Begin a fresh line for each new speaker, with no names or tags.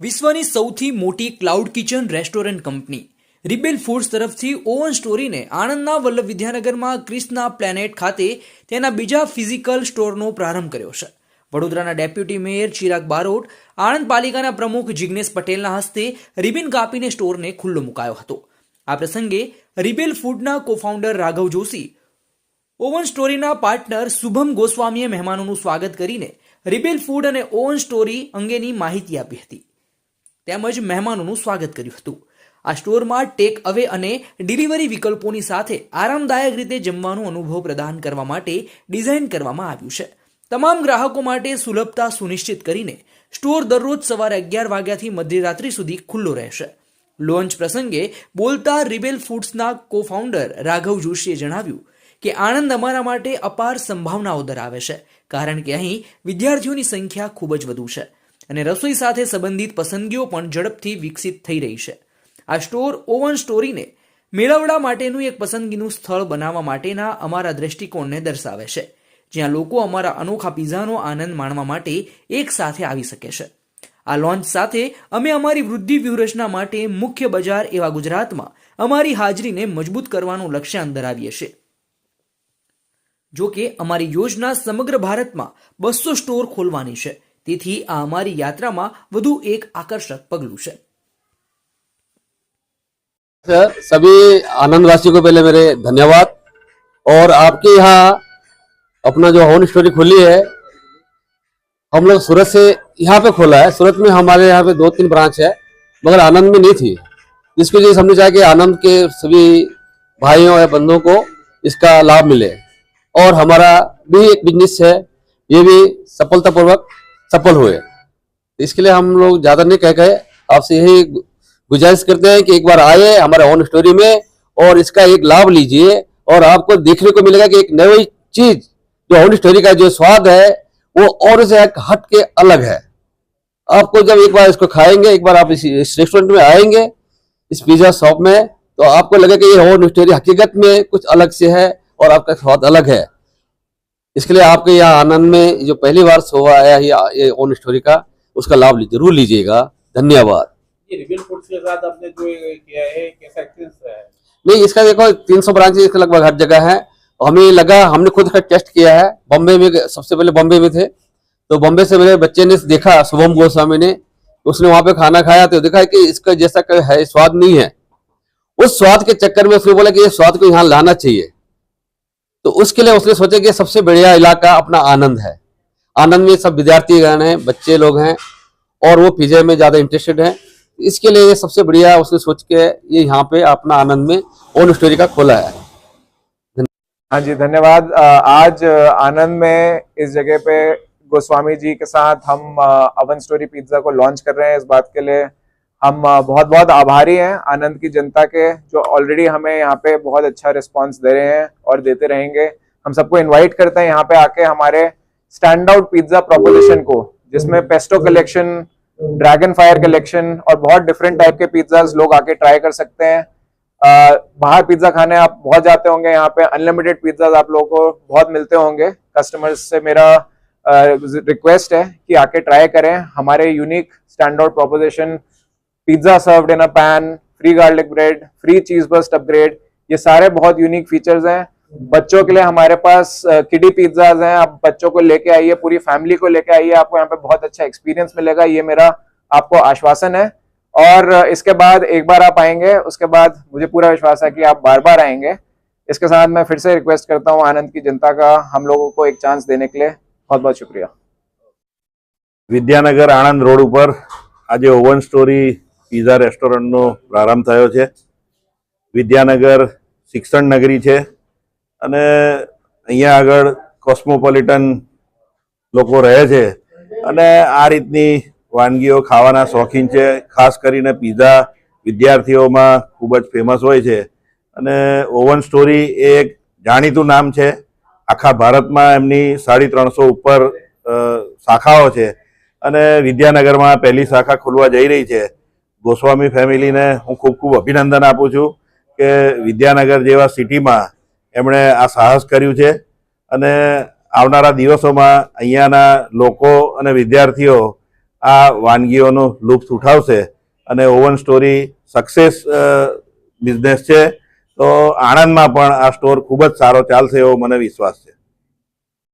વિશ્વની સૌથી મોટી cloud kitchen restaurant company, Rebel Foods તરફથી ઓવન સ્ટોરીને આણંદના વલ્લભ વિદ્યાનગરમાં ક્રિષ્ના પ્લેનેટ ખાતે તેના બીજા ફિઝિકલ સ્ટોરનો પ્રારંભ કર્યો છે. વડોદરાના ડેપ્યુટી મેયર ચિરાગ બારોટ, આણંદ પાલિકાના પ્રમુખ જિગ્નેશ પટેલના હસ્તે રિબિન કાપીને સ્ટોરને ખુલ્લો મુકાયો હતો. આ પ્રસંગે રિબેલ ફૂડના કોફાઉન્ડર રાઘવ જોશી, ઓવન સ્ટોરીના પાર્ટનર શુભમ ગોસ્વામીએ મહેમાનોનું સ્વાગત કરીને રિબેલ ફૂડ અને ઓવન સ્ટોરી અંગેની માહિતી આપી હતી. તેમજ મહેમાનોનું સ્વાગત કર્યું હતું. આ સ્ટોરમાં ટેક અવે અને ડિલિવરી વિકલ્પોની સાથે આરામદાયક રીતે જમવાનો અનુભવ પ્રદાન કરવા માટે ડિઝાઇન કરવામાં આવ્યું છે. તમામ ગ્રાહકો માટે સુલભતા સુનિશ્ચિત કરીને સ્ટોર દરરોજ સવારે અગિયાર વાગ્યાથી મધ્યરાત્રિ સુધી ખુલ્લો રહેશે. લોન્ચ પ્રસંગે બોલતા રિબેલ ફૂડ્સના કો ફાઉન્ડર રાઘવ જોશીએ જણાવ્યું કે આણંદ અમારા માટે અપાર સંભાવનાઓ ધરાવે છે, કારણ કે અહીં વિદ્યાર્થીઓની સંખ્યા ખૂબ જ વધુ છે. અને રસોઈ સાથે સંબંધિત પસંદગીઓ પણ ઝડપથી વિકસિત થઈ રહી છે. આ સ્ટોર ઓવન સ્ટોરીને મેળવડા માટેનું એક પસંદગીનું સ્થળ બનાવવા માટેના અમારા દ્રષ્ટિકોણને દર્શાવે છે, જ્યાં લોકો અમારા અનોખા પિઝાનો આનંદ માણવા માટે એક સાથે આવી શકે છે. આ લોન્ચ સાથે અમે અમારી વૃદ્ધિ વ્યૂહરચના માટે મુખ્ય બજાર એવા ગુજરાતમાં અમારી હાજરીને મજબૂત કરવાનું લક્ષ્યાંક ધરાવીએ છીએ. જો કે અમારી યોજના સમગ્ર ભારતમાં બસો સ્ટોર ખોલવાની છે તેથી આ અમારી યાત્રામાં વધુ એક આકર્ષક પગલું છે
सर सभी आनंदवासियों को पहले मेरे धन्यवाद और आपके यहाँ अपना जो होम स्टोरी खुली है हम लोग सूरत से यहाँ पे खोला है सूरत में हमारे यहाँ पे दो तीन ब्रांच है मगर आनंद में नहीं थी जिसकी वजह से हमने चाहा कि आनंद के सभी भाइयों या बंधुओं को इसका लाभ मिले और हमारा भी एक बिजनेस है ये भी सफलतापूर्वक सफल हुए। इसके लिए हम लोग ज़्यादा नहीं कह गए। आपसे यही गुजारिश करते हैं कि एक बार आए हमारे ऑन स्टोरी में और इसका एक लाभ लीजिए और आपको देखने को मिलेगा कि एक नई चीज़ जो ऑन स्टोरी का जो स्वाद है वो और से हट के अलग है। आपको जब एक बार इसको खाएँगे एक बार आप इस, इस रेस्टोरेंट में आएँगे इस पिज्जा शॉप में तो आपको लगेगा कि ये होम स्टोरी हकीकत में कुछ अलग से है और आपका स्वाद अलग है। इसके लिए आपके यहाँ आनंद में जो पहली बार शो आया है ये ओन स्टोरी का उसका लाभ ज़रूर लीजिएगा। धन्यवाद।
ये रिबिल फूड्स के साथ आपने जो ये किया है कैसा एक्सपीरियंस रहा है?
नहीं इसका देखो 300 ब्रांच इसका लगभग हर जगह है। हमें लगा हमने खुद इसका टेस्ट किया है। बॉम्बे में सबसे पहले बॉम्बे में थे। तो बॉम्बे से मेरे बच्चे ने देखा शुभम गोस्वामी ने। उसने वहाँ पे खाना खाया तो देखा कि इसका जैसा है स्वाद नहीं है। उस स्वाद के चक्कर में उसने बोला कि ये स्वाद को यहाँ लाना चाहिए। तो उसके लिए उसने सोचा कि सबसे बढ़िया इलाका अपना आनंद है। आनंद में सब विद्यार्थी गण हैं, बच्चे लोग हैं, और वो पिज्जे में ज़्यादा इंटरेस्टेड हैं। इसके लिए ये सबसे बढ़िया उसने सोच के ये यहाँ पे अपना आनंद में ओन स्टोरी का खोला है।
हाँ जी, धन्यवाद। आज आनंद में इस जगह पे गोस्वामी जी के साथ हम अवन स्टोरी पिज्जा को लॉन्च कर रहे हैं इस बात के लिए। हम बहुत बहुत आभारी हैं आनंद की जनता के, जो ऑलरेडी हमें यहाँ पे बहुत अच्छा रिस्पांस दे रहे हैं और देते रहेंगे। हम सबको इनवाइट करते हैं यहाँ पे आके हमारे स्टैंड आउट पिज्जा प्रोपोजिशन को, जिसमें pesto collection dragon fire collection और बहुत डिफरेंट टाइप के पिज्जाज लोग आके ट्राई कर सकते हैं। बाहर पिज्जा खाने आप बहुत जाते होंगे, यहाँ पे अनलिमिटेड पिज्जाज आप लोगों को बहुत मिलते होंगे। कस्टमर्स से मेरा रिक्वेस्ट है कि आके ट्राई करें। हमारे unique stand out proposition pizza served in a pan free garlic bread free cheese burst upgrade ये सारे बहुत यूनिक फीचर्स हैं बच्चों के लिए हमारे पास किडी पिज्जाज हैं आप बच्चों को लेके आइए पूरी फैमिली को लेके आइए आपको यहाँ पे बहुत अच्छा एक्सपीरियंस मिलेगा ये मेरा आपको आश्वासन है और अ, इसके बाद एक बार आप आएंगे उसके बाद मुझे पूरा विश्वास है कि आप बार बार आएंगे इसके साथ मैं फिर से रिक्वेस्ट करता हूँ आनंद की जनता का हम लोगों को एक चांस देने के लिए बहुत बहुत शुक्रिया
વિદ્યાનગર આણંદ રોડ ઉપર આજે ઓવન સ્ટોરી પીઝા રેસ્ટોરન્ટનો પ્રારંભ થયો છે. વિદ્યાનગર શિક્ષણ નગરી છે. અને અહીંયા આગળ કોસ્મોપોલિટન લોકો રહે છે. અને આ રીતની વાનગીઓ ખાવાના શોખીન છે. ખાસ કરીને પીઝા વિદ્યાર્થીઓમાં ખૂબ જ ફેમસ હોય છે. અને ઓવન સ્ટોરી એ એક જાણીતું નામ છે. આખા ભારતમાં એમની સાડી ત્રણસો ઉપર શાખાઓ છે. અને વિદ્યાનગરમાં પહેલી શાખા ખોલવા જઈ રહી છે. ગોસ્વામી ફેમિલીને હું ખૂબ ખૂબ અભિનંદન આપું છું કે વિદ્યાનગર જેવા સિટીમાં એમણે આ સાહસ કર્યું છે અને આવનારા દિવસોમાં અહીંયાના લોકો અને વિદ્યાર્થીઓ આ વાનગીઓનો લુપ્ત ઉઠાવશે અને ઓવન સ્ટોરી સક્સેસ બિઝનેસ છે. તો આણંદમાં પણ આ સ્ટોર ખૂબ જ સારો ચાલશે એવો મને વિશ્વાસ છે.